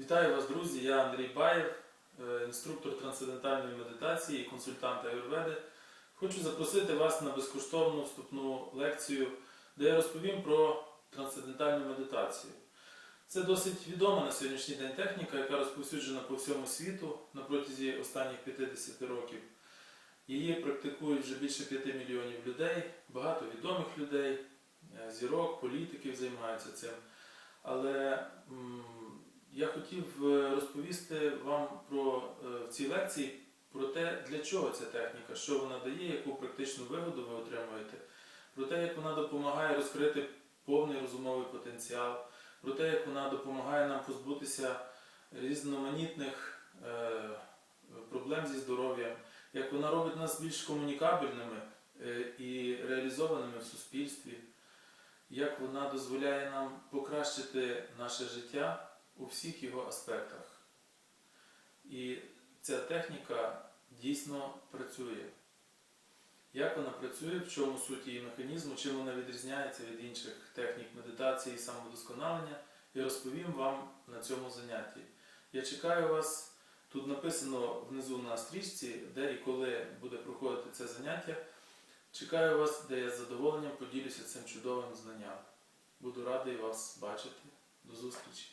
Вітаю вас, друзі! Я Андрій Баєв, е, інструктор трансцендентальної медитації і консультант Аюрведи. Хочу запросити вас на безкоштовну вступну лекцію, де я розповім про трансцендентальну медитацію. Це досить відома на сьогоднішній день техніка, яка розповсюджена по всьому світу на протязі останніх 50 років. Її практикують вже більше 5 мільйонів людей, багато відомих людей, е, зірок, політиків займаються цим. Але хотів е, розповісти вам про е, в цій лекції про те, для чого ця техніка, що вона дає, яку практичну вигоду ви отримуєте, про те, як вона допомагає розкрити повний розумовий потенціал, про те, як вона допомагає нам позбутися різноманітних е, проблем зі здоров'ям, як вона робить нас більш комунікабельними і реалізованими в суспільстві, як вона дозволяє нам покращити наше життя у всіх його аспектах. І ця техніка дійсно працює. Як вона працює, в чому суть її механізму, чим вона відрізняється від інших технік медитації і самовдосконалення, я розповім вам на цьому занятті. Я чекаю вас, тут написано внизу на стрічці, де і коли буде проходити це заняття. Чекаю вас, де я з задоволенням поділюся цим чудовим знанням. Буду радий вас бачити. До зустрічі.